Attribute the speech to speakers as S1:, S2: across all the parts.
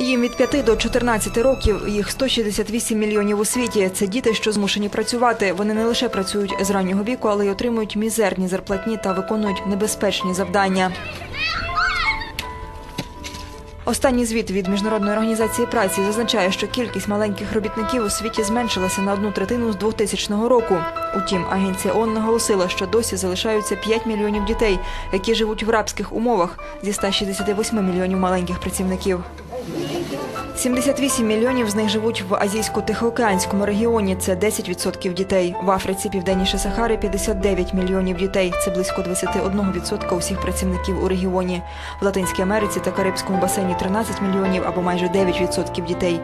S1: Їм від 5 до 14 років, їх 168 мільйонів у світі. Це діти, що змушені працювати. Вони не лише працюють з раннього віку, але й отримують мізерні зарплатні та виконують небезпечні завдання. Останній звіт від міжнародної організації праці зазначає, що кількість маленьких робітників у світі зменшилася на одну третину з 2000 року. Утім, агенція ООН наголосила, що досі залишаються 5 мільйонів дітей, які живуть в рабських умовах зі 168 мільйонів маленьких працівників. 78 мільйонів з них живуть в азійсько-тихоокеанському регіоні. Це 10% дітей. В Африці, південніше Сахари 59 мільйонів дітей. Це близько 21% усіх працівників у регіоні. В Латинській Америці та Карибському басейні 13 мільйонів або майже 9% дітей.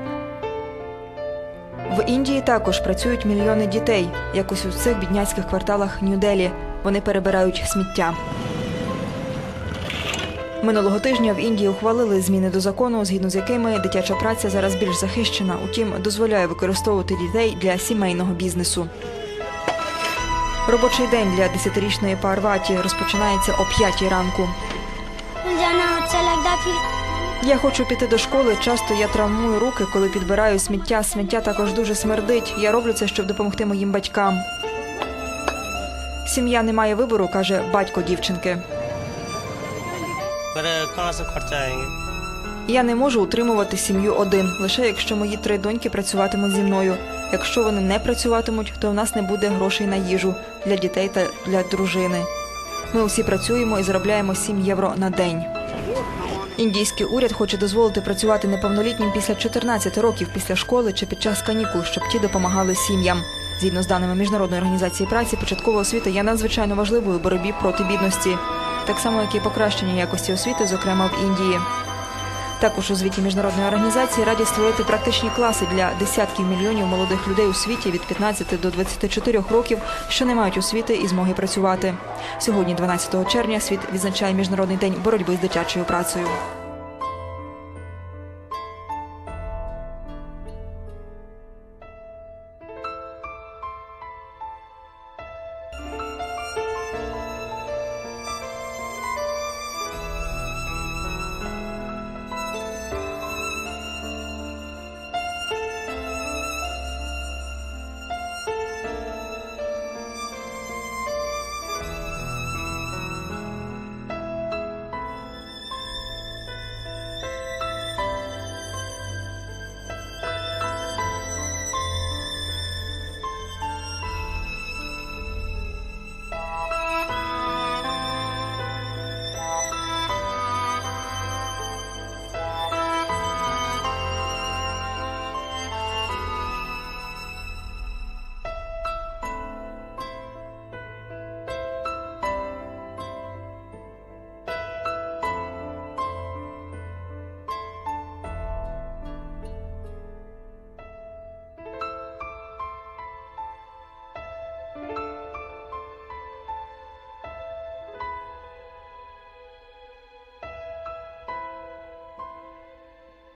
S1: В Індії також працюють мільйони дітей, якось у цих бідняцьких кварталах Нью-Делі. Вони перебирають сміття. Минулого тижня в Індії ухвалили зміни до закону, згідно з якими дитяча праця зараз більш захищена, утім дозволяє використовувати дітей для сімейного бізнесу. Робочий день для 10-річної Парваті розпочинається о п'ятій ранку. Я хочу піти до школи. Часто я травмую руки, коли підбираю сміття. Сміття також дуже смердить. Я роблю це, щоб допомогти моїм батькам. Сім'я не має вибору, каже батько дівчинки.
S2: फिर कहाँ से खर्चा आएंगे
S1: Я не можу утримувати сім'ю один, лише якщо мої три доньки працюватимуть зі мною. Якщо вони не працюватимуть, то в нас не буде грошей на їжу для дітей та для дружини. Ми усі працюємо і заробляємо 7 євро на день. Індійський уряд хоче дозволити працювати неповнолітнім після 14 років після школи чи під час канікул, щоб ті допомагали сім'ям. Згідно з даними міжнародної організації праці, початкова освіта є надзвичайно важливою у боротьбі проти бідності, так само як і покращення якості освіти, зокрема в Індії. Також у звіті міжнародної організації раді створити практичні класи для десятків мільйонів молодих людей у світі від 15 до 24 років, що не мають освіти і змоги працювати. Сьогодні, 12 червня, світ відзначає міжнародний день боротьби з дитячою працею.